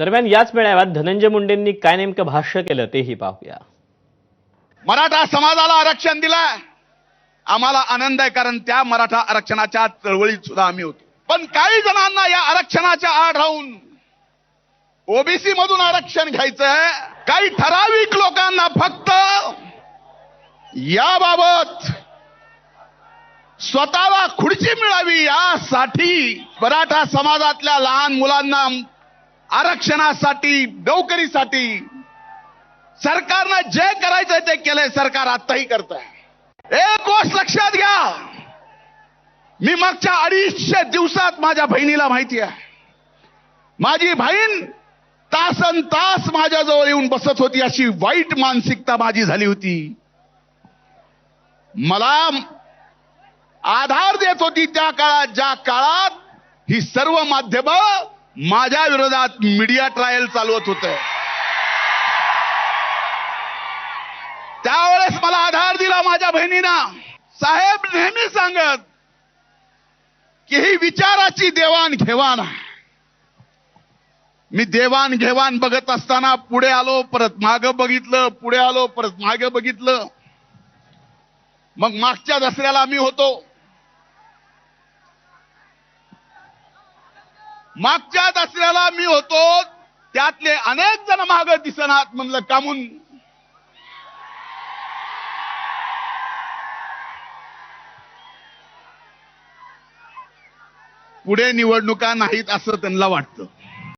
दरम्यान याच मेळाव्यात धनंजय मुंडेंनी काय नेमकं भाष्य केलं तेही पाहूया. मराठा समाजाला आरक्षण दिलं आम्हाला आनंद आहे कारण त्या मराठा आरक्षणाच्या चळवळीत सुद्धा आम्ही होतो. पण काही जणांना या आरक्षणाच्या आड राहून ओबीसी मधून आरक्षण घ्यायचंय. काही ठराविक लोकांना फक्त याबाबत स्वतःला खुर्ची मिळावी यासाठी मराठा समाजातल्या लहान मुलांना आरक्षणासाठी नोकरीसाठी सरकारनं जे करायचंय ते केलंय सरकार आत्ताही करत आहे एक गोष्ट लक्षात घ्या. मी मागच्या अडीचशे दिवसात माझ्या बहिणीला माहिती आहे. माझी बहीण तासन तास माझ्याजवळ येऊन बसत होती अशी वाईट मानसिकता माझी झाली होती. मला आधार देत होती त्या काळात ज्या काळात ही सर्व माध्यमं माझ्या विरोधात मीडिया ट्रायल चालवत होतं. त्यावेळेस मला आधार दिला माझ्या बहिणीना. साहेब नेहमी सांगत की ही विचाराची देवाण घेवाण मी देवाण घेवाण बघत असताना पुढे आलो परत माग बघितलं पुढे आलो परत मागे बघितलं. मग मागच्या दसऱ्याला मी होतो. मागच्या दसऱ्याला मी होतो त्यातले अनेक जण माग दिसनात म्हणलं कामून. पुढे निवडणुका नाहीत असं त्यांना वाटतं.